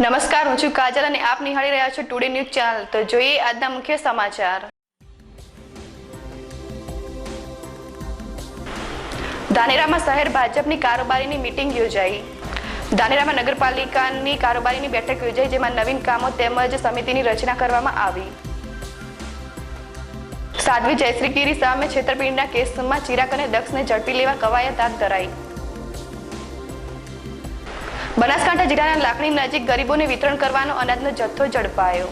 નમસ્કાર, હું છું કાજલ અને આપ નિહાળી રહ્યા છો ટુડે ન્યૂઝ ચેનલ તો જોઈએ આજના મુખ્ય સમાચાર. ધાનેરામાં શહેર ભાજપની કારોબારીની મીટિંગ યોજાઈ. ધાનેરામાં નગરપાલિકાની કારોબારીની બેઠક યોજાઈ, જેમાં નવીન કામો તેમજ સમિતિની રચના કરવામાં આવી. સાધ્વી જયશ્રી ગીરી સામે છેતરપિંડીના કેસમાં ચિરાગ અને દક્ષને ઝડપી લેવા કવાયત હાથ ધરાઈ. બનાસકાંઠા જિલ્લાના લાખણી નજીક ગરીબોને વિતરણ કરવાનો અનાજનો જથ્થો ઝડપાયો.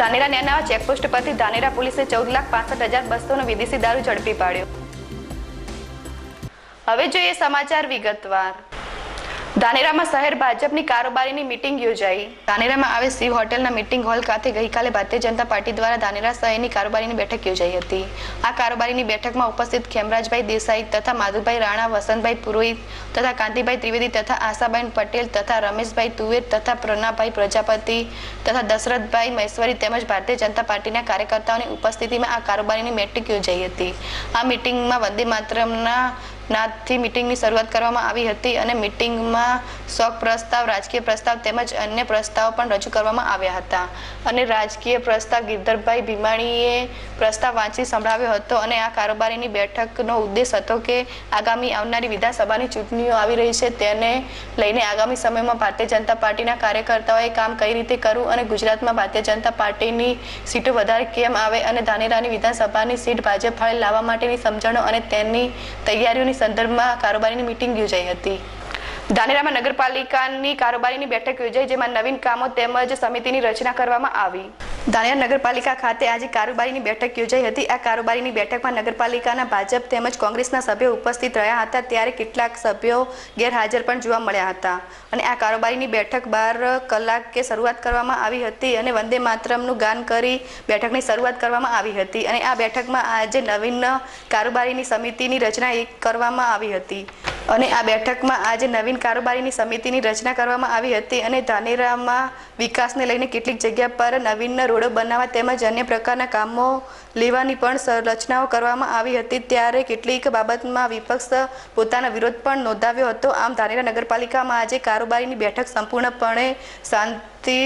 ધાનેરા નેના ચેકપોસ્ટ પરથી ધાનેરા પોલીસે ચૌદ લાખ પાસઠ હજાર બસોનો વિદેશી દારૂ ઝડપી પાડ્યો. હવે જોઈએ સમાચાર વિગતવાર. ધાનેરામાં શહેર ભાજપની કારોબારીની મીટિંગ યોજાઈ. ધાનેરામાં આવેલ શિવ હોટેલના મીટિંગ હોલ ખાતે ગઈકાલે ભારતીય જનતા પાર્ટી દ્વારા ધાનેરા શહેરની કારોબારીની બેઠક યોજાઈ હતી. આ કારોબારીની બેઠકમાં ઉપસ્થિત ખેમરાજભાઈ દેસાઈ તથા માધુભાઈ રાણા, વસંતભાઈ પુરોહિત તથા કાંતિભાઈ ત્રિવેદી તથા આશાબેન પટેલ તથા રમેશભાઈ તુવેર તથા પ્રણાભાઈ પ્રજાપતિ તથા દશરથભાઈ મહેશ્વરી તેમજ ભારતીય જનતા પાર્ટીના કાર્યકર્તાઓની ઉપસ્થિતિમાં આ કારોબારીની બેઠક યોજાઈ હતી. આ મીટિંગમાં વંદે માતરમના નાદથી મીટિંગની શરૂઆત કરવામાં આવી હતી અને મીટિંગમાં શોક પ્રસ્તાવ, રાજકીય પ્રસ્તાવ તેમજ અન્ય પ્રસ્તાવ પણ રજૂ કરવામાં આવ્યા હતા. અને રાજકીય પ્રસ્તાવ, ગિરધરભાઈ ભીમાણીએ પ્રસ્તાવ વાંચી સંભળાવ્યો હતો અને આ કારોબારીની બેઠકનો ઉદ્દેશ હતો કે આગામી આવનારી વિધાનસભાની ચૂંટણીઓ આવી રહી છે તેને લઈને આગામી સમયમાં ભારતીય જનતા પાર્ટીના કાર્યકર્તાઓએ કામ કઈ રીતે કરવું અને ગુજરાતમાં ભારતીય જનતા પાર્ટીની સીટો વધારે કેમ આવે અને ધાનેરાની વિધાનસભાની સીટ ભાજપ ફાળે લાવવા માટેની સમજણો અને તેની તૈયારીઓની સંદર્ભમાં કારોબારીની મિટિંગ યોજાઈ હતી. ધાનેરામાં નગરપાલિકાની કારોબારીની બેઠક યોજાઈ, જેમાં નવીન કામો તેમજ સમિતિની રચના કરવામાં આવી. ધાનેરા નગરપાલિકા ખાતે આજે કારોબારીની બેઠક યોજાઈ હતી. આ કારોબારીની બેઠકમાં નગરપાલિકાના ભાજપ તેમજ કોંગ્રેસના સભ્યો ઉપસ્થિત રહ્યા હતા. ત્યારે કેટલાક સભ્યો ગેરહાજર પણ જોવા મળ્યા હતા. અને આ કારોબારીની બેઠક બાર કલાકે શરૂઆત કરવામાં આવી હતી અને વંદે માતરમનું ગાન કરી બેઠકની શરૂઆત કરવામાં આવી હતી. અને આ બેઠકમાં આજે નવીન કારોબારીની સમિતિની રચના કરવામાં આવી હતી. અને આ બેઠકમાં આજે નવીન કારોબારીની સમિતિની રચના કરવામાં આવી હતી અને ધાનેરામાં વિકાસને લઈને કેટલીક જગ્યા પર નવીન રોડો બનાવવા તેમજ અન્ય પ્રકારના કામો લેવાની પણ રચનાઓ કરવામાં આવી હતી. ત્યારે કેટલીક બાબતમાં વિપક્ષ પોતાનો વિરોધ પણ નોંધાવ્યો હતો. આમ ધાનેરા નગરપાલિકામાં આજે કારોબારીની બેઠક સંપૂર્ણપણે શાંતિ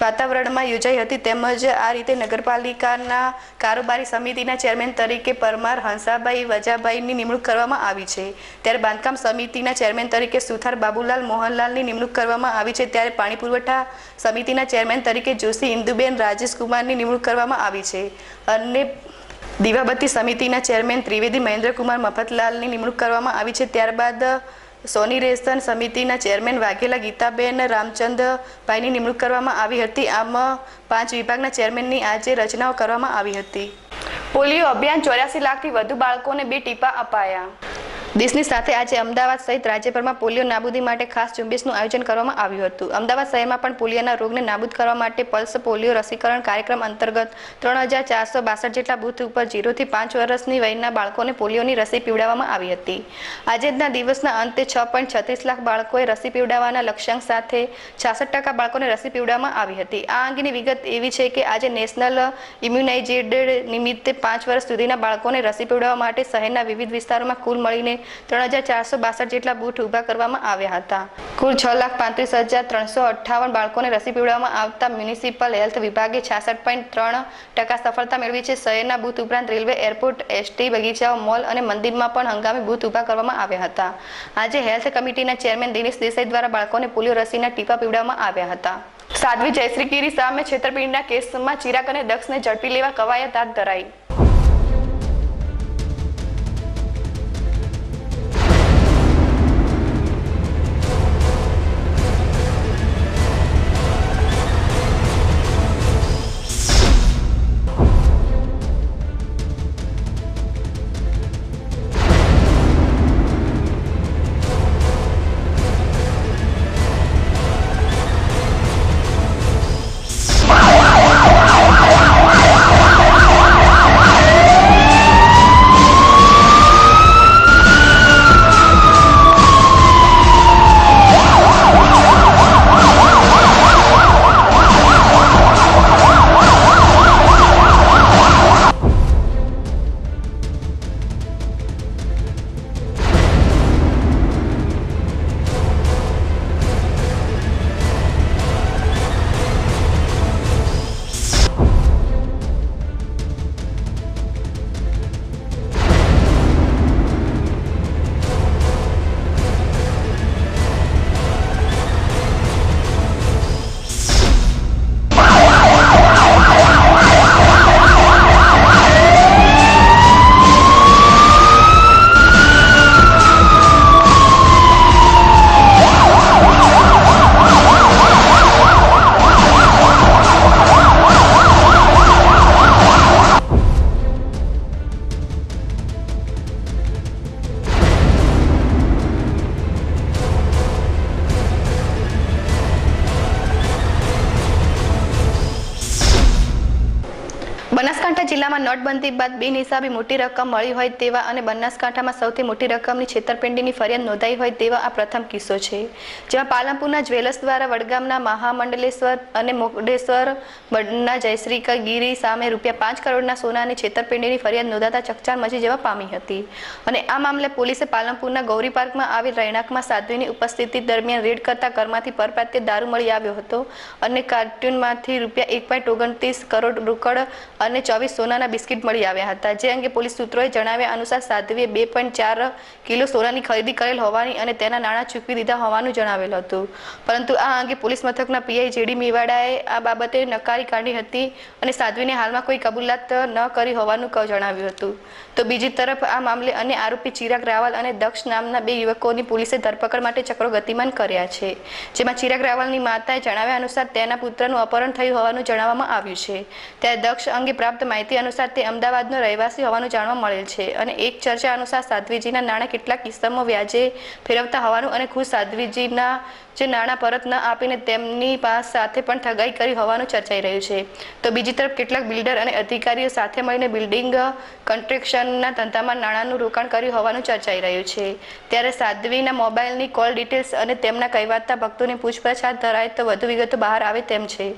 વાતાવરણમાં યોજાઈ હતી તેમજ આ રીતે નગરપાલિકાના કારોબારી સમિતિના ચેરમેન તરીકે પરમાર હંસાભાઈ વજાભાઈની નિમણૂક કરવામાં આવી છે. ત્યારે બાંધકામ સમિતિના ચેરમેન તરીકે સુથાર બાબુલાલ મોહનલાલની નિમણૂક કરવામાં આવી છે. ત્યારે પાણી પુરવઠા સમિતિના ચેરમેન તરીકે જોશી ઇન્દુબેન રાજેશ કુમારની નિમણૂક કરવામાં આવી છે. અને દીવાબત્તી સમિતિના ચેરમેન ત્રિવેદી મહેન્દ્રકુમાર મફતલાલની નિમણૂક કરવામાં આવી છે. ત્યારબાદ સોની રેસન સમિતિના ચેરમેન વાઘેલા ગીતાબેન રામચંદભાઈની નિમણૂક કરવામાં આવી હતી. આમ પાંચ વિભાગના ચેરમેનની આજે રચનાઓ કરવામાં આવી હતી. પોલિયો અભિયાન ચોર્યાસી લાખથી વધુ બાળકોને બે ટીપા અપાયા. દેશની સાથે આજે અમદાવાદ સહિત રાજ્યભરમાં પોલિયો નાબૂદી માટે ખાસ ઝુંબેશનું આયોજન કરવામાં આવ્યું હતું. અમદાવાદ શહેરમાં પણ પોલિયોના રોગને નાબૂદ કરવા માટે પલ્સ પોલિયો રસીકરણ કાર્યક્રમ અંતર્ગત ત્રણ હજાર ચારસો બાસઠ જેટલા બૂથ ઉપર જીરોથી પાંચ વર્ષની વયના બાળકોને પોલિયોની રસી પીવડાવવામાં આવી હતી. આજના દિવસના અંતે છ પોઈન્ટ છત્રીસ લાખ બાળકોએ રસી પીવડાવવાના લક્ષ્યાંક સાથે છાસઠ ટકા બાળકોને રસી પીવડાવવામાં આવી હતી. આ અંગેની વિગત એવી છે કે આજે નેશનલ ઇમ્યુનાઇઝેડ નિમિત્તે પાંચ વર્ષ સુધીના બાળકોને રસી પીવડાવવા માટે શહેરના વિવિધ વિસ્તારોમાં કુલ મળીને ત્રણ હજાર ચારસો બાસઠ જેટલા બૂથ ઊભા કરવામાં આવ્યા હતા. કુલ છ લાખ પાંત્રીસ હજાર ત્રણસો અઠ્ઠાવન બાળકોને રસી પીવડાવવામાં આવતા મ્યુનિસિપલ હેલ્થ વિભાગે છાસઠ પોઈન્ટ ત્રણ ટકા સફળતા મેળવી છે. શહેરના બૂથ ઉપરાંત રેલવે એરપોર્ટ, એસટી, બગીચાઓ, મોલ અને મંદિરમાં પણ હંગામી બૂથ ઊભા કરવામાં આવ્યા હતા. આજે હેલ્થ કમિટીના ચેરમેન દિનેશ દેસાઈ દ્વારા બાળકોને પોલિયો રસીના ટીપા પીવડાવવામાં આવ્યા હતા. સાધ્વી જયશ્રી ગીરી સામે છેતરપિંડીના કેસમાં ચિરાગ અને દક્ષને ઝડપી લેવા કવાયત હાથ ધરાઈ. નોટબંધી બાદ બિનહિસાબી મોટી રકમ મળી હોય તેવા અને બનાસકાંઠામાં સૌથી મોટી રકમની છેતરપિંડીની ફરિયાદ નોંધાઈ હોય તેવા આ પ્રથમ કિસ્સો છે. જેમાં પાલનપુરના જ્વેલર્સ દ્વારા વડગામના મહામંડલેશ્વર અને મોગડેશ્વર બડના જયશ્રીકા ગીરી સામે રૂપિયા પાંચ કરોડના સોનાની છેતરપિંડીની ફરિયાદ નોંધાતા ચકચાર મચી જવા પામી હતી. અને આ મામલે પોલીસે પાલનપુરના ગૌરી પાર્કમાં આવેલ રહેણાંકમાં સાધ્વીની ઉપસ્થિતિ દરમિયાન રેડ કરતા ઘરમાંથી પરપ્રાત્ય દારૂ મળી આવ્યો હતો અને કાર્ટૂનમાંથી રૂપિયા એક પોઈન્ટ ઓગણત્રીસ કરોડ રોકડ અને ચોવીસ સોનાના બિસ્કિટ મળી આવ્યા હતા. જે અંગે પોલીસ સૂત્રોએ જણાવ્યા અનુસાર સાધ્વીએ બે પોઈન્ટ ચાર કિલો સોનાની ખરીદી કરેલ હોવાની અને તેના નાણાં ચૂકવી દીધા હોવાનું જણાવેલ હતું. પરંતુ આ અંગે પોલીસ મથકના પીઆઈ જેડી મેવાડાએ આ બાબતે નકારી કાઢી હતી અને સાધ્વીને હાલમાં કોઈ કબૂલાત ન કરી હોવાનું જણાવ્યું હતું. તો બીજી તરફ આ મામલે અન્ય આરોપી ચિરાગ રાવલ અને દક્ષ નામના બે યુવકોની પોલીસે ધરપકડ માટે ચક્રો ગતિમાન કર્યા છે. જેમાં ચિરાગ રાવલની માતાએ જણાવ્યા અનુસાર તેના પુત્રનું અપહરણ થયું હોવાનું જણાવવામાં આવ્યું છે. ત્યારે દક્ષ અંગે પ્રાપ્ત માહિતી અનુસાર તે અમદાવાદનો રહેવાસી હોવાનું જાણવા મળેલ છે અને એક ચર્ચા અનુસાર સાધ્વીજીના નાણાં કેટલાક કિસ્સામાં વ્યાજે ફેરવતા હોવાનું અને ખુદ સાધ્વીજીના જે નાણાં પરત ન આપીને તેમની પાસ સાથે પણ ઠગાઈ કરી હોવાનું ચર્ચાઈ રહ્યું છે. તો બીજી તરફ કેટલાક બિલ્ડર અને અધિકારીઓ સાથે મળીને બિલ્ડિંગ કન્સ્ટ્રક્શનના ધંધામાં નાણાંનું રોકાણ કર્યું હોવાનું ચર્ચાઈ રહ્યું છે. ત્યારે સાધ્વીના મોબાઈલની કોલ ડિટેલ્સ અને તેમના કહેવાતા ભક્તોની પૂછપરછ હાથ ધરાય તો વધુ વિગતો બહાર આવે તેમ છે.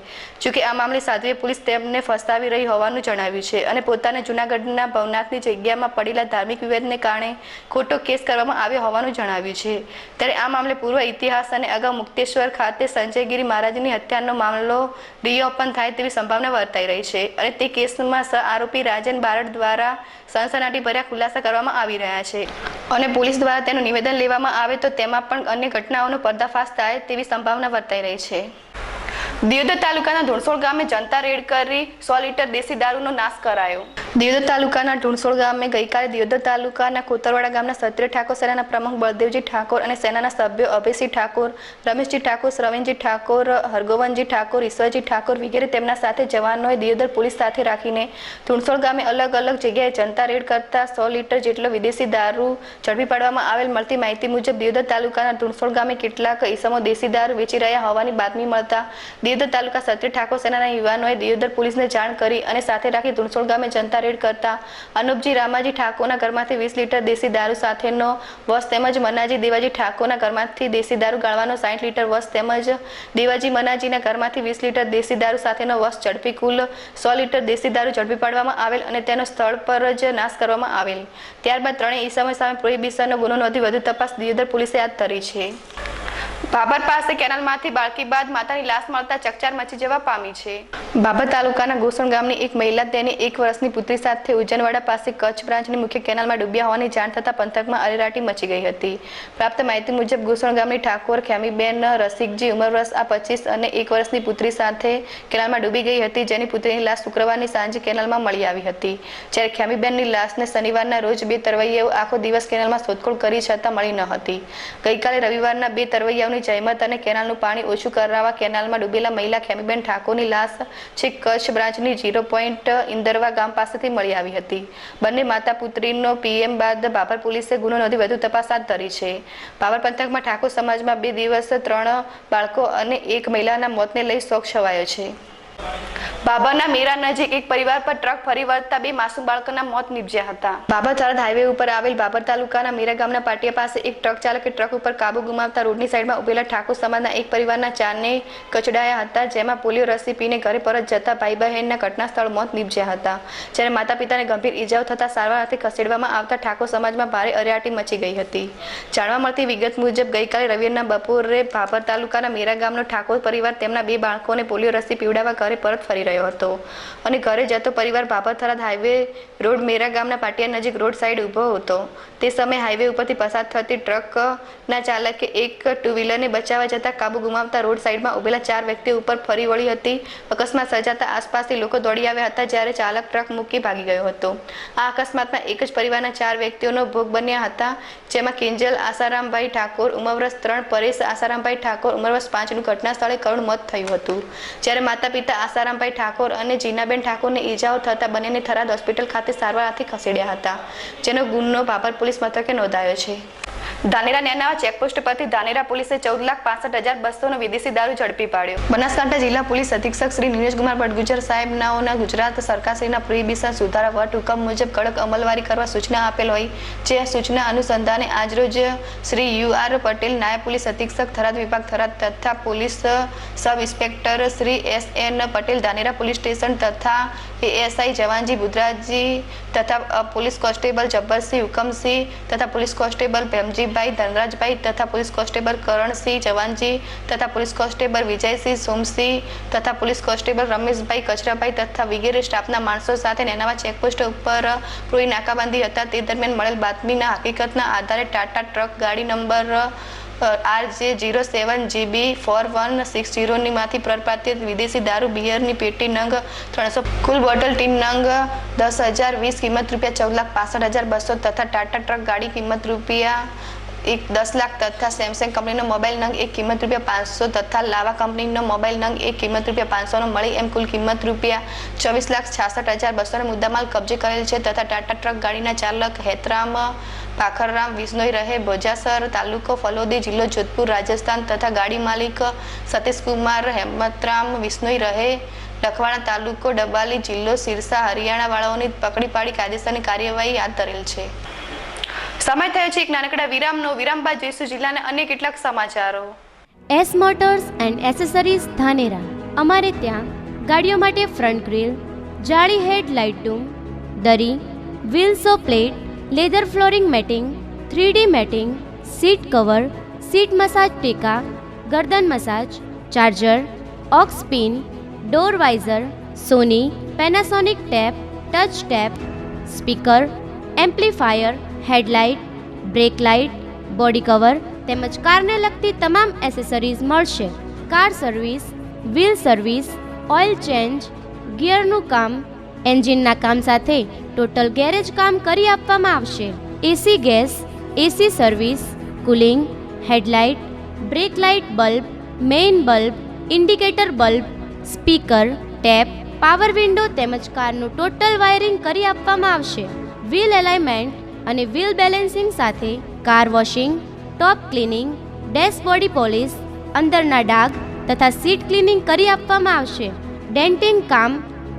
જોકે આ મામલે સાધ્વીએ પોલીસ તેમને ફસાવી રહી હોવાનું જણાવ્યું છે અને પોતાને જૂનાગઢના ભવનાથની જગ્યામાં પડેલા ધાર્મિક વિવાદને કારણે ખોટો કેસ કરવામાં આવ્યો હોવાનું જણાવ્યું છે. ત્યારે આ મામલે પૂર્વ ઇતિહાસ અને અગાઉ મુક્તેશ્વર ખાતે સંજયગીરી મહારાજની હત્યાનો મામલો રીઓપન થાય તેવી સંભાવના વર્તાઈ રહી છે અને તે કેસમાં સહ આરોપી રાજન બારડ દ્વારા સનસનાટી ભર્યા ખુલાસા કરવામાં આવી રહ્યા છે. અને પોલીસ દ્વારા તેનું નિવેદન લેવામાં આવે તો તેમાં પણ અન્ય ઘટનાઓનો પર્દાફાશ થાય તેવી સંભાવના વર્તાઈ રહી છે. દિયોદર તાલુકાના ધુણસોળ ગામે જનતા રેડ કરી સો લીટર દેશી દારૂનો નાશ કરાયો. દિયોદર તાલુકાના ઢુણસોળ ગામે ગઈકાલે દિયોદર તાલુકાના કોતરવાડા ગામના ક્ષત્રિય ઠાકોર સેનાના પ્રમુખ બળદેવજી ઠાકોર અને સેનાના સભ્યો અભયસિંહ ઠાકોર, રમેશજી ઠાકોર, શ્રવણજી ઠાકોર, હરગોવનજી ઠાકોર, ઈશ્વરજી ઠાકોર વગેરે તેમના સાથે જવાનોએ દિયોદર પોલીસ સાથે રાખીને ઢુણસોળ ગામે અલગ અલગ જગ્યાએ જનતા રેડ કરતા સો લીટર જેટલો વિદેશી દારૂ ઝડપી પાડવામાં આવેલ મળતી માહિતી મુજબ દિયોદર તાલુકાના ઢુણસોળ ગામે કેટલાક ઈસમો દેશી દારૂ વેચી રહ્યા હોવાની બાતમી મળતા દિયોદર તાલુકા ક્ષત્રિય ઠાકોર સેનાના યુવાનોએ દિયોદર પોલીસને જાણ કરી અને સાથે રાખી ઢુણસોળ ગામે જનતા રેડ કરતા. અનુપજી રામાજી ઠાકોરના ઘરમાંથી વીસ લીટર દેશી દારૂ સાથેનો વસ તેમજ મનાજી દેવાજી ઠાકોરના ઘરમાંથી દેશી દારૂ ગાળવાનો સાઠ લીટર વસ તેમજ દેવાજી મનાજીના ઘરમાંથી વીસ લીટર દેશી દારૂ સાથેનો વસ ઝડપી કુલ સો લીટર દેશી દારૂ ઝડપી પાડવામાં આવેલ અને તેનો સ્થળ પર જ નાશ કરવામાં આવેલ. ત્યારબાદ ત્રણેય ઈસમો સામે પ્રોહિબિશનનો ગુનો નોંધી વધુ તપાસ દિયોદર પોલીસે હાથ ધરી છે. બાબર પાસે કેનાલમાંથી બાળકી બાદ માતાની લાશ મળતા ચકચાર મચી જવા પામી છે. બાબર તાલુકાના ગોસણ ગામની એક મહિલા તેની એક વર્ષની પુત્રી સાથે ઉજ્જૈનવાડા પાસે કચ્છ બ્રાન્ચની મુખ્ય કેનાલમાં ડૂબ્યા હોવાની જાણ થતાં પંથકમાં અરેરાટી મચી ગઈ હતી. પ્રાપ્ત માહિતી મુજબ ગુસણ ગામની ઠાકોર, ખેમીબેન, રસિકજી ઉંમર વર્ષ આ પચીસ અને એક વર્ષની પુત્રી સાથે કેનાલમાં ડૂબી ગઈ હતી, જેની પુત્રીની લાશ શુક્રવારની સાંજે કેનાલમાં મળી આવી હતી. જ્યારે ખેમીબેનની લાશને શનિવારના રોજ બે તરવૈયાઓ આખો દિવસ કેનાલમાં શોધખોળ કરી છતાં મળી ન હતી. ગઈકાલે રવિવારના બે તરવૈયાઓની જહેમત અને કેનાલનું પાણી ઓછું કરાવવા કેનાલમાં ડૂબેલા મહિલા ખેમીબેન ઠાકોરની લાશ છેક કચ્છ બ્રાન્ચની ઝીરો પોઈન્ટ ઇન્દરવા ગામ પાસેથી મળી આવી હતી. બંને માતા પુત્રીનો પીએમ બાદ બાબર પોલીસે ગુનો નોંધી વધુ તપાસ હાથ ધરી છે. બાબર પંથકમાં ઠાકોર સમાજમાં બે દિવસ, ત્રણ બાળકો અને એક મહિલાના મોતને લઈ શોક છવાયો છે. બાબરના મેરા નજીક એક પરિવાર પર ટ્રક ફરી વળતા બે માસૂમ બાળકોના મોત નીપજ્યા હતા. બાબા થરાદ હાઈવે ઉપર આવેલ બાબર તાલુકાના મેરા ગામના પાટિયા પાસે એક ટ્રક ચાલકે ટ્રક ઉપર કાબુ ગુમાવતા રોડની સાઈડમાં ઉભેલા ઠાકોર સમાજના એક પરિવારના ચારને કચડાયા હતા, જેમાં પોલિયો રસી પીને ઘરે પરત જતા ભાઈ બહેનના ઘટના સ્થળ મોત નીપજ્યા હતા. જ્યારે માતા પિતાને ગંભીર ઈજાઓ થતા સારવારથી ખસેડવામાં આવતા ઠાકોર સમાજમાં ભારે અરિયાટી મચી ગઈ હતી. જાણવા મળતી વિગત મુજબ ગઈકાલે રવિવારના બપોરે ભાભર તાલુકાના મેરા ગામનો ઠાકોર પરિવાર તેમના બે બાળકોને પોલિયો રસી પીવડાવવા ઘરે પરત ફરી રહ્યો હતો. અને ઘરે જતો પરિવાર બાબરથરાદ હાઈવે રોડ મેરા ગામના પાટિયા નજીક રોડ સાઈડ ઊભો હતો. તે સમયે હાઈવે ઉપરથી પસાર થતી ટ્રકના ચાલકે એક ટુ વ્હીલરને બચાવવા જતાં કાબુ ગુમાવતા રોડ સાઈડમાં ઉભેલા ચાર વ્યક્તિ ઉપર ફરી વળી હતી. અકસ્માત સર્જાતા આસપાસથી લોકો દોડી આવ્યા હતા જ્યારે ચાલક ટ્રક મૂકી ભાગી ગયો હતો. આ અકસ્માતમાં એક જ પરિવારના ચાર વ્યક્તિઓનો ભોગ બન્યા હતા, જેમાં કિંજલ આસારામભાઈ ઠાકોર ઉમરવર્ષ ત્રણ, પરેશ આસારામભાઈ ઠાકોર ઉમરવર્ષ પાંચનું ઘટના સ્થળે કરુણ મોત થયું હતું. જ્યારે માતા પિતા આસારામભાઈ ઠાકોર અને જીનાબેન ઠાકોરને ઈજાઓ થતા બંનેને થરાદ હોસ્પિટલ ખાતે સારવાર સારવારથી ખસેડ્યા હતા, જેનો ગુનો બાબર પોલીસ મથકે નોંધાયો છે. ધાનેરા નેનાવા ચેકપોસ્ટ પરથી ધાનેરા પોલીસે ચૌદ લાખ પાસઠ હજાર બસોનો વિદેશી દારૂ ઝડપી પાડ્યો. બનાસકાંઠા જિલ્લા પોલીસ અધિક્ષક શ્રી નીરજકુમાર ભટગુજર સાહેબનાઓના ગુજરાત સરકારશ્રીના પ્રોહિબિશન સુધારા વટ હુકમ મુજબ કડક અમલવારી કરવા સૂચના આપેલ હોય જે સૂચના અનુસંધાને આજરોજ શ્રી યુ આર પટેલ, નાયબ પોલીસ અધિક્ષક, થરાદ વિભાગ, થરાદ તથા police sub inspector Shri S N Patel Dhanera police station તથા એએસઆઈ જવાનજી બુધરાજી તથા પોલીસ કોન્સ્ટેબલ જબ્બરસિંહ હુકમસિંહ તથા પોલીસ કોન્સ્ટેબલ ભેમજીભાઈ ધનરાજભાઈ તથા પોલીસ કોન્સ્ટેબલ કરણસિંહ જવાનજી તથા પોલીસ કોન્સ્ટેબલ વિજયસિંહ સોમસિંહ તથા પોલીસ કોન્સ્ટેબલ રમેશભાઈ કચરાભાઈ તથા વગેરે સ્ટાફના માણસો સાથે નેનાવા ચેકપોસ્ટ ઉપર પૂરી નાકાબંધી હતા. તે દરમિયાન મળેલ બાતમીના હકીકતના આધારે ટાટા ટ્રક ગાડી number R J zero seven GB four one six જીરોની માંથી પ્રપાતિત વિદેશી દારૂ બિયરની પેટી નંગ ત્રણસો, કુલ બોટલ ટીન નંગ દસ હજાર વીસ કિંમત રૂપિયા ચૌદ લાખ પાસઠ હજાર બસો તથા ટાટા ટ્રક ગાડી કિંમત રૂપિયા એક દસ લાખ તથા સેમસંગ કંપનીનો મોબાઈલ નંગ એક કિંમત રૂપિયા પાંચસો તથા લાવા કંપનીનો મોબાઈલ નંગ એક કિંમત રૂપિયા પાંચસોનો મળી એમ કુલ કિંમત રૂપિયા ચોવીસ લાખ છાસઠ હજાર બસોનો મુદ્દામાલ કબજે કરેલ છે તથા ટાટા ટ્રક ગાડીના ચાલક હેતરામ પાખરરામ વિશ્નોઈ રહે બોજાસર તાલુકો ફલોદી જિલ્લો જોધપુર રાજસ્થાન તથા ગાડી માલિક સતીશકુમાર હેમતરામ વિશ્નોઈ રહે લખવાણા તાલુકો ડબાલી જિલ્લો સિરસા હરિયાણા વાળાઓની પકડી પાડી કાયદેસરની કાર્યવાહી હાથ ધરેલ છે. સમય થયો છે એક નાનકડા વિરામનો. વિરામ બાદ જોઈશું જિલ્લાના અન્ય કેટલાક સમાચારો. S motors and accessories Dhanera. અમારે ત્યાં ગાડીઓ માટે ફ્રન્ટ ગ્રીલ જાળી હેડ લાઇટું દરી વ્હીલ્સો plate leather flooring matting three D matting seat cover seat massage ટેકા, ગરદન massage charger aux pin door visor Sony Panasonic tape touch tape speaker amplifier headlight, brake light, body cover તેમજ કારને લગતી તમામ accessories મળશે. Car service, wheel service, oil change, ગિયરનું કામ, એન્જિનના કામ સાથે ટોટલ ગેરેજ કામ કરી આપવામાં આવશે. AC gas, AC service, cooling, headlight, brake light bulb, main bulb, indicator bulb, speaker, tape, power window તેમજ કારનું ટોટલ વાયરિંગ કરી આપવામાં આવશે. વ્હીલ એલાઇનમેન્ટ અને વ્હીલ બેલેન્સિંગ સાથે car washing, top cleaning dashboard polish અંદરના ડાઘ તથા સીટ ક્લિનિંગ કરી આપવામાં આવશે. ડેન્ટિંગ કામ,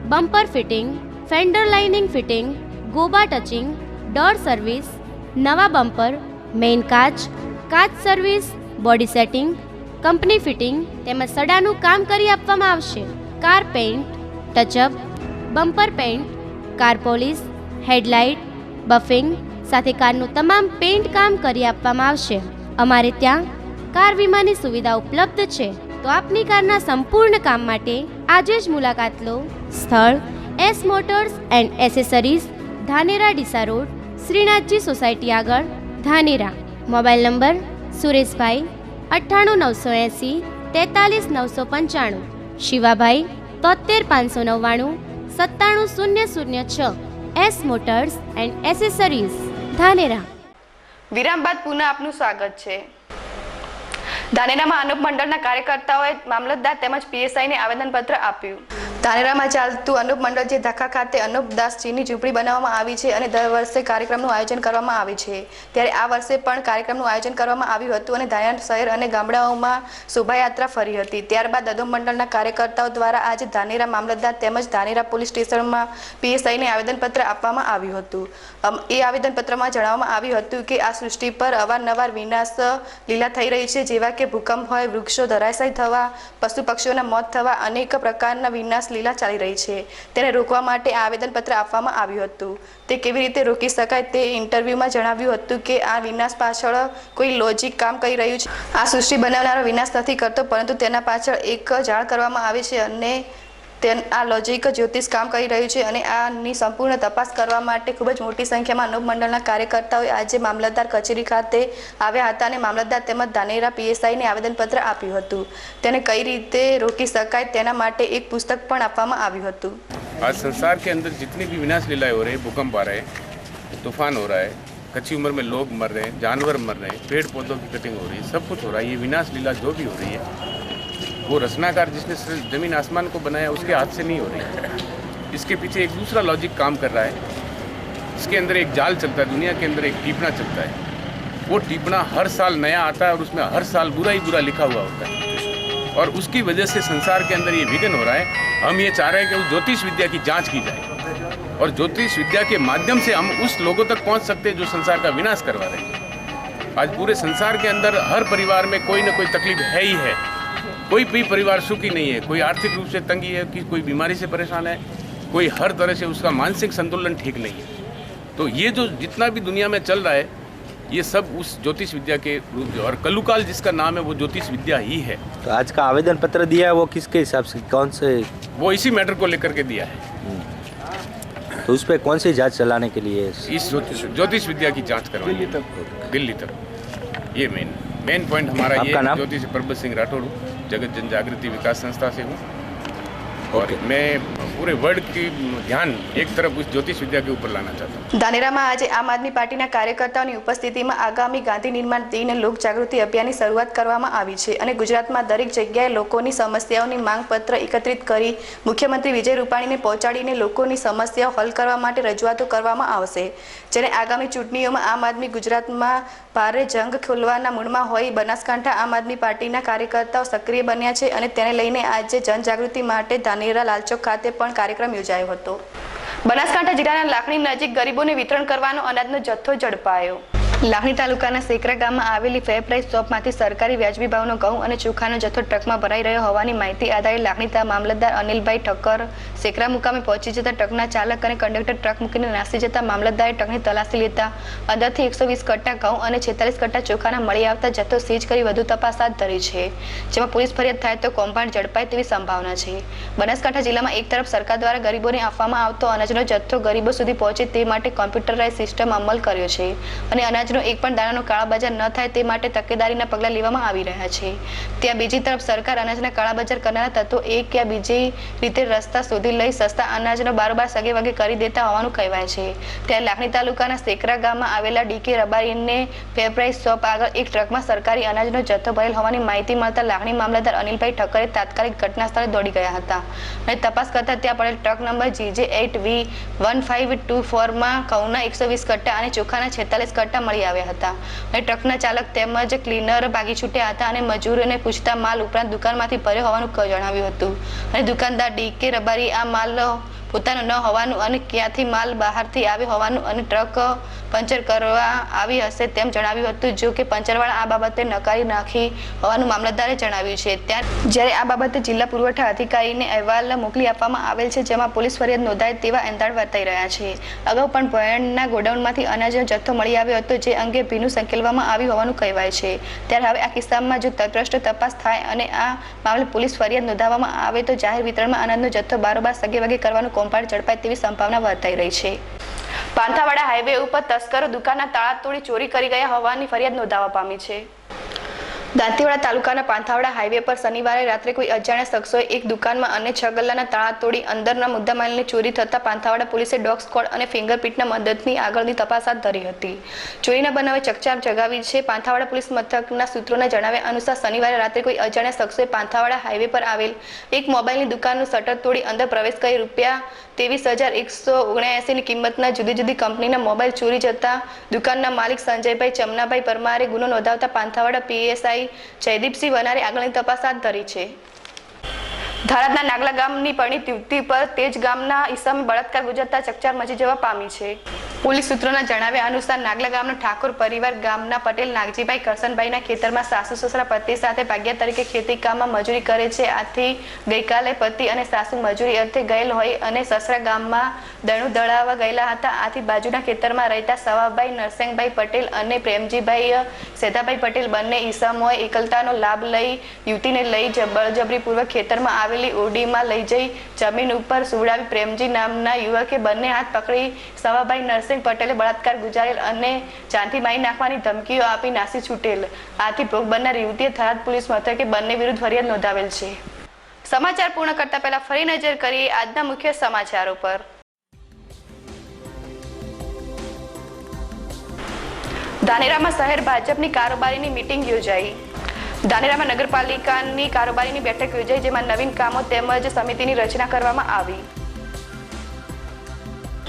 bumper fitting, fender lining fitting, Gauba touching, door service, નવા બમ્પર, મેઇન કાચ કાચ service, body setting, company fitting તેમજ સડાનું કામ કરી આપવામાં આવશે. Car paint touch up bumper paint, car polish headlight, buffing સાથે કારનું તમામ પેઇન્ટ કામ કરી આપવામાં આવશે. અમારે ત્યાં કાર વીમાની સુવિધા ઉપલબ્ધ છે. તો આપની કારના સંપૂર્ણ કામ માટે આજે જ મુલાકાત લો. સ્થળ S motors and accessories Dhanera Deesa road, Shrinathji society આગળ, ધાનેરા. મોબાઈલ નંબર, સુરેશભાઈ, અઠ્ઠાણું નવસો એંસી, તેતાલીસ નવસો પંચાણું. શિવાભાઈ તોતેર પાંચસો નવ્વાણું, સત્તાણું શૂન્ય શૂન્ય છ. S motors and accessories Dhanera. વિરામ બાદ પુનઃ આપનું સ્વાગત છે. ધાનેરામાં અનુપ મંડળના કાર્યકર્તાઓએ મામલતદાર તેમજ પીએસઆઈને આવેદનપત્ર આપ્યું. ધાનેરામાં ચાલતું અનુપ મંડળ જે ધક્કા ખાતે અનુપ દાસજીની ઝૂંપડી બનાવવામાં આવી છે અને દર વર્ષે કાર્યક્રમનું આયોજન કરવામાં આવે છે. ત્યારે આ વર્ષે પણ કાર્યક્રમનું આયોજન કરવામાં આવ્યું હતું અને ધાનેરા શહેર અને ગામડાઓમાં શોભાયાત્રા ફરી હતી. ત્યારબાદ અનુપ મંડળના કાર્યકર્તાઓ દ્વારા આજે ધાનેરા મામલતદાર તેમજ ધાનેરા પોલીસ સ્ટેશનમાં પીએસઆઈને આવેદનપત્ર આપવામાં આવ્યું હતું. એ આવેદનપત્રમાં જણાવવામાં આવ્યું હતું કે આ સૃષ્ટિ પર અવારનવાર વિનાશ લીલા થઈ રહી છે, જેવા કે ભૂકંપ હોય, વૃક્ષો ધરાશાય થવા, પશુ પક્ષીઓના મોત થવા, અનેક પ્રકારના વિનાશ લીલા ચાલી રહી છે. તેને રોકવા માટે આવેદનપત્ર આપવામાં આવ્યું હતું. તે કેવી રીતે રોકી શકાય તે ઇન્ટરવ્યૂમાં જણાવ્યું હતું કે આ વિનાશ પાછળ કોઈ લોજિક કામ કરી રહ્યું છે. આ સૃષ્ટિ બનાવનારો વિનાશ નથી કરતો, પરંતુ તેના પાછળ એક જાણ કરવામાં આવે છે અને તે આ લોજિક જ્યોતિષ કામ કરી રહ્યું છે અને આની સંપૂર્ણ તપાસ કરવા માટે ખૂબ જ મોટી સંખ્યામાં અનુપ મંડળના કાર્યકર્તાઓએ આજે મામલતદાર કચેરી ખાતે આવ્યા હતા અને મામલતદાર તેમજ ધાનેરા પીએસઆઈને આવેદનપત્ર આપ્યું હતું તેને કઈ રીતે રોકી શકાય તેના માટે એક પુસ્તક પણ આપવામાં આવ્યું હતું आज संसार के अंदर जितनी भी विनाश लीलाएं हो रही है भूकंप आ रहे हैं तूफान हो रहा है कच्ची उम्र में लोग मर रहे हैं जानवर मर रहे हैं पेड़ पौधों की कटिंग हो रही है सब कुछ हो रहा है ये विनाश लीला जो भी हो रही है वो रचनाकार जिसने ज़मीन आसमान को बनाया, उसके हाथ से नहीं हो रही। इसके पीछे एक दूसरा लॉजिक काम कर रहा है। इसके अंदर एक जाल चलता है, दुनिया के अंदर एक टीपना चलता है। वो टिप्पणा हर साल नया आता है और उसमें हर साल बुरा ही बुरा लिखा हुआ होता है। और उसकी वजह से संसार के अंदर ये विघन हो रहा है। हम ये चाह रहे हैं कि उस ज्योतिष विद्या की जाँच की जाए। और ज्योतिष विद्या के माध्यम से हम उस लोगों तक पहुँच सकते हैं जो संसार का विनाश करवा रहे हैं। आज पूरे संसार के अंदर हर परिवार में कोई ना कोई तकलीफ़ है ही है। कोई भी परिवार सुखी नहीं है कोई आर्थिक रूप से तंगी है कि कोई बीमारी से परेशान है कोई हर तरह से उसका मानसिक संतुलन ठीक नहीं है। तो ये जो जितना भी दुनिया में चल रहा है ये सब उस ज्योतिष विद्या के रूप में और कलुकाल जिसका नाम है वो ज्योतिष विद्या ही है। तो आज का आवेदन पत्र दिया है वो किसके हिसाब से कौन से? वो इसी मैटर को लेकर के दिया है। तो उस पर कौन सी जाँच चलाने के लिए? इस ज्योतिष विद्या की जाँच करवाई दिल्ली तक। दिल्ली तक। ये मेन मेन पॉइंट हमारा ये है? ज्योतिष प्रभु सिंह राठौड़ જગત જનજાગૃતિ વિકાસ સંસ્થા से और मैं पूरे वर्ल्ड की ध्यान एक तरफ उस ज्योतिष विद्या के ऊपर लाना चाहता हूँ ધાનેરામાં આજે આમ આદમી પાર્ટીના કાર્યકર્તાઓની ઉપસ્થિતિમાં આગામી ગાંધી નિર્માણ દિન લોક જાગૃતિ અભિયાનની શરૂઆત કરવામાં આવી છે અને ગુજરાતમાં દરેક જગ્યાએ લોકોની સમસ્યાઓની માંગપત્ર એકત્રિત કરી મુખ્યમંત્રી વિજય રૂપાણીને પહોંચાડીને લોકોની સમસ્યાઓ હલ કરવા માટે રજૂઆતો કરવામાં આવશે જેને આગામી ચૂંટણીઓમાં આમ આદમી ગુજરાતમાં ભારે જંગ ખોલવાના મૂડમાં હોઈ બનાસકાંઠા આમ આદમી પાર્ટીના કાર્યકર્તાઓ સક્રિય બન્યા છે અને તેને લઈને આજે જનજાગૃતિ માટે ધાનેરા લાલચોક ખાતે પણ કાર્યક્રમ યોજાયો હતો. બનાસકાંઠા જિલ્લાના લાખણી નજીક ગરીબોને વિતરણ કરવાનો અનાજનો જથ્થો ઝડપાયો. લાખણી તાલુકાના સેકરા ગામમાં આવેલી ફેર પ્રાઇસ શોપમાંથી સરકારી વ્યાજબી ભાવનો ઘઉં અને ચોખાનો જથ્થો ટ્રકમાં ભરાઈ રહ્યો હોવાની માહિતી આધારે લાખણીતા મામલતદાર અનિલભાઈ ઠક્કર સેકરા મુકામે પહોંચી જતા ટ્રકના ચાલક અને કંડક્ટર ટ્રક મૂકીને નાસી જતા મામલતદારે ટ્રકની તલાશી લેતા અંદરથી એકસો વીસ કટ્ટા ઘઉં અને છેતાલીસ કટ્ટા ચોખાના મળી આવતા જથ્થો સીઝ કરી વધુ તપાસ હાથ ધરી છે. જેમાં પોલીસ ફરિયાદ થાય તો કૌભાંડ ઝડપાય તેવી સંભાવના છે. બનાસકાંઠા જિલ્લામાં એક તરફ સરકાર દ્વારા ગરીબોને આપવામાં આવતો અનાજનો જથ્થો ગરીબો સુધી પહોંચે તે માટે કોમ્પ્યુટરાઇઝ સિસ્ટમ અમલ કર્યો છે અને અનાજનો એક પણ દાણાનો કાળાબજાર ન થાય તે માટે તકેદારીના પગલાં લેવામાં આવી રહ્યા છે. ત્યાં બીજી તરફ સરકાર અનાજના કાળાબજાર કરનારા તત્વો એક યા બીજી રીતે રસ્તા શોધી લઈ સસ્તા અનાજનો બારોબાર સગે વગે કરી દેતા હોવાનું કહેવાય છે. ત્યાં લાખણી તાલુકાના સેકરા ગામમાં આવેલા ડીકે રબારીને ફેરપ્રાઇઝ શોપ આગળ એક ટ્રકમાં સરકારી અનાજનો જથ્થો ભરેલ હોવાની માહિતી મળતા લાખણી મામલતદાર અનિલભાઈ ઠક્કરે તાત્કાલિક ઘટના સ્થળે દોડી ગયા હતા. અને તપાસ કરતા ત્યાં પડેલ truck number GJ eight V one five two ફોરમાં ઘઉંના એકસો વીસ કટ્ટા અને ચોખાના છેતાલીસ કટ્ટા મળી આવ્યા હતા. અને ટ્રકના ચાલક તેમજ ક્લીનર ભાગી છૂટ્યા હતા અને મજૂરોને પૂછતા માલ ઉપરાંત દુકાનમાંથી ભર્યો હોવાનું જણાવ્યું હતું. અને દુકાનદાર ડી કે રબારી, આ માલ પોતાનો ન હોવાનું અને ક્યાંથી માલ બહારથી આવ્યો હોવાનું અને ટ્રક પંચર કરવા આવી હશે તેમ જણાવ્યું હતું, જો કે પંચરવાળા આ બાબતે નકારી નાખી હોવાનું મામલતદારે જણાવ્યું છે. ત્યાં જ્યારે આ બાબતે જિલ્લા પુરવઠા અધિકારીને અહેવાલ મોકલી આપવામાં આવેલ છે, જેમાં પોલીસ ફરિયાદ નોંધાય તેવા એંધાણ વર્તાઈ રહ્યા છે. અગાઉ પણ ભયણના ગોડાઉનમાંથી અનાજનો જથ્થો મળી આવ્યો હતો, જે અંગે ભીનું સંકેલવામાં આવ્યું હોવાનું કહેવાય છે. ત્યારે હવે આ કિસ્સામાં જો તટસ્થ તપાસ થાય અને આ મામલે પોલીસ ફરિયાદ નોંધાવવામાં આવે તો જાહેર વિતરણમાં અનાજનો જથ્થો બારોબાર સગે વગે કરવાનું કૌભાંડ ઝડપાય તેવી સંભાવના વર્તાઈ રહી છે. પાંથાવાડા હાઈવે ઉપર તસ્કરો દુકાનના તાળા તોડી ચોરી કરી ગયા હોવાની ફરિયાદ નોંધાવા પામી છે. દાંતીવાડા તાલુકાના પાંથાવાડા હાઈવે પર શનિવારે રાત્રે કોઈ અજાણ્યા શખ્સોએ એક દુકાનમાં અને છ ગલ્લાના તાળા તોડી અંદરના મુદ્દામાલની ચોરી થતા પાંથાવાડા પોલીસે ડોગ સ્કોડ અને ફિંગરપ્રિન્ટના મદદની આગળની તપાસ હાથ ધરી હતી. ચોરીના બનાવે ચકચાર જગાવી છે. પાંથાવાડા પોલીસ મથકના સૂત્રોના જણાવ્યા અનુસાર શનિવારે રાત્રે કોઈ અજાણ્યા શખ્સોએ પાંથાવાડા હાઈવે પર આવેલ એક મોબાઈલની દુકાનનું શટર તોડી અંદર પ્રવેશ કરી રૂપિયા ત્રેવીસ હજાર એકસો ઓગણએંસીની કિંમતના જુદી જુદી કંપનીના મોબાઈલ ચોરી જતા દુકાનના માલિક સંજયભાઈ ચમનાભાઈ પરમારે ગુનો નોંધાવતા પાંથાવાડા પીએસઆઈ જયદીપસિંહ વનારે આગળની તપાસ હાથ ધરી છે. ધારાદના નાગલા ગામની પરણી યુવતી પર તેજ ગામના ઈસમે બળાત્કાર ગુજરતા ચકચાર મચી જવા પામી છે. પોલીસ સૂત્રોના જણાવ્યા અનુસાર નાગલા ગામનો ઠાકોર પરિવાર ગામના પટેલ નાગજીભાઈ કરસનભાઈના ખેતરમાં સાસુ સસરા પતિ સાથે ભાગ્યા તરીકે ખેતી કામમાં મજૂરી કરે છે. આથી ગઈકાલે પતિ અને સાસુ મજૂરી અર્થે ગયેલ હોય અને સસરા ગામમાં દણું દળાવવા ગયેલા હતા. આથી બાજુના ખેતરમાં રહેતા સવાભાઈ નરસિંહભાઈ પટેલ અને પ્રેમજીભાઈ સેધાભાઈ પટેલ બંને ઈસમોએ એકલતાનો લાભ લઈ યુવતીને લઈ બળજબરીપૂર્વક ખેતરમાં આવેલી ઓડીમાં લઈ જઈ જમીન ઉપર સુવડાવી પ્રેમજી નામના યુવકે બંને હાથ પકડી સવાભાઈ નરસિંહ પટેલે બળાત્કાર ગુજારેલ અને જાનથી મારી નાખવાની ધમકીઓ આપી નાસી છૂટેલ. આથી ભોગ બનનાર યુવતીએ થરાદ પોલીસ મથકે બંને વિરુદ્ધ ફરિયાદ નોંધાવેલ છે. સમાચાર પૂર્ણ કરતા પહેલા ફરી નજર કરીએ આજના મુખ્ય સમાચારો પર ધાનેરામાં શહેર ભાજપની કારોબારીની મિટિંગ યોજાઈ. ધાનેરામાં નગરપાલિકાની કારોબારીની બેઠક યોજાઈ, જેમાં નવીન કામો તેમજ સમિતિની રચના કરવામાં આવી.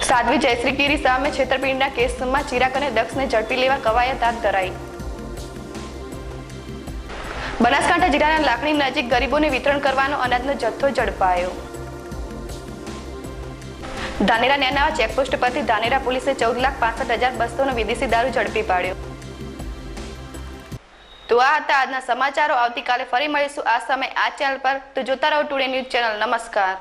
સાધ્વી જયશ્રીગીરી સામે છેતરપિંડીના કેસમાં ચિરાગ અને દક્ષને ઝડપી લેવા કવાયત હાથ ધરાઈ. બનાસકાંઠા જિલ્લાના લાખણી નજીક ગરીબોને વિતરણ કરવાનો અનાજનો જથ્થો ઝડપાયો. ધાનેરા નેનાવા ચેકપોસ્ટ પરથી ધાનેરા પોલીસે ચૌદ લાખ પાસઠ હજાર બસોનો વિદેશી દારૂ ઝડપી પાડ્યો. તો આ હતા આજના સમાચારો. આવતીકાલે ફરી મળીશું આ સમય આ ચેનલ પર. તો જોતા રહો ટુડે ન્યૂઝ ચેનલ નમસ્કાર.